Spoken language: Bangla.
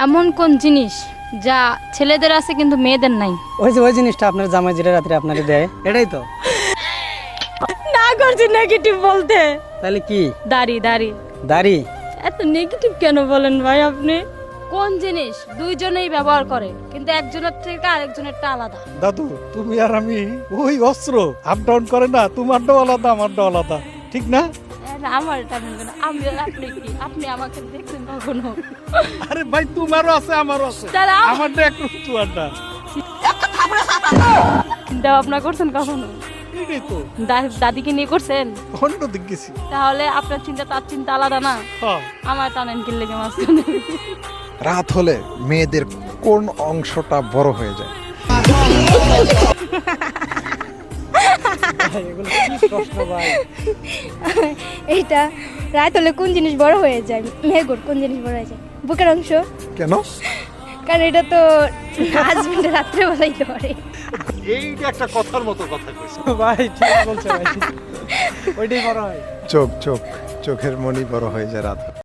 এমন কোন জিনিস যা ছেলেদের আছে কিন্তু মেয়েদের নাই? ওই যে ওই জিনিসটা আপনার জামাই যেটা রাত্রে আপনাকে দেয় এটাই তো? না করছি নেগেটিভ বলতে। তাহলে কি? দাড়ি দাড়ি। দাড়ি? এত নেগেটিভ কেন বলেন ভাই আপনি? কোন জিনিস দুইজনেই ব্যবহার করে কিন্তু একজনের থেকে আরেকজনেরটা আলাদা? দাদু তুমি আর আমি ওই অস্ত্র আপ ডাউন করে না তোমারটাও আলাদা আমারটাও আলাদা ঠিক না? আমার এটা আমি আপনি কি? আপনি আমাকে দেখছেন কখনো? আরে ভাই তোমারও আছে আমারও আছে। আমারটা একটু তোমারটা। দেওয়া আপনার করছেন কখনো? দাদিকে নিয়ে করছেন? অন্য দিক গেছি। তাহলে আপনার চিন্তা তার চিন্তা আলাদা না? হ্যাঁ। আমার টানেন কিনলে মাঝখানে রাত হলে মেয়েদের কোন অংশটা বড় হয়ে যায়? এগুলো কি প্রশ্ন ভাই? এইটা। রাত হলে কোন জিনিস বড় হয়ে যায়? মেঘর কোন জিনিস বড় হয়ে যায়? বুকের অংশ। কেন? কারণ এটা তো হাজবেন্ড রাত্রে বলাই ধরে এইটা একটা কথার মতো কথা কইছো। ভাই ঠিক বলছো ভাই। ওইটাই বড় হয়। চোখ চোখ চোখের মনি বড় হয়ে যায় রাত।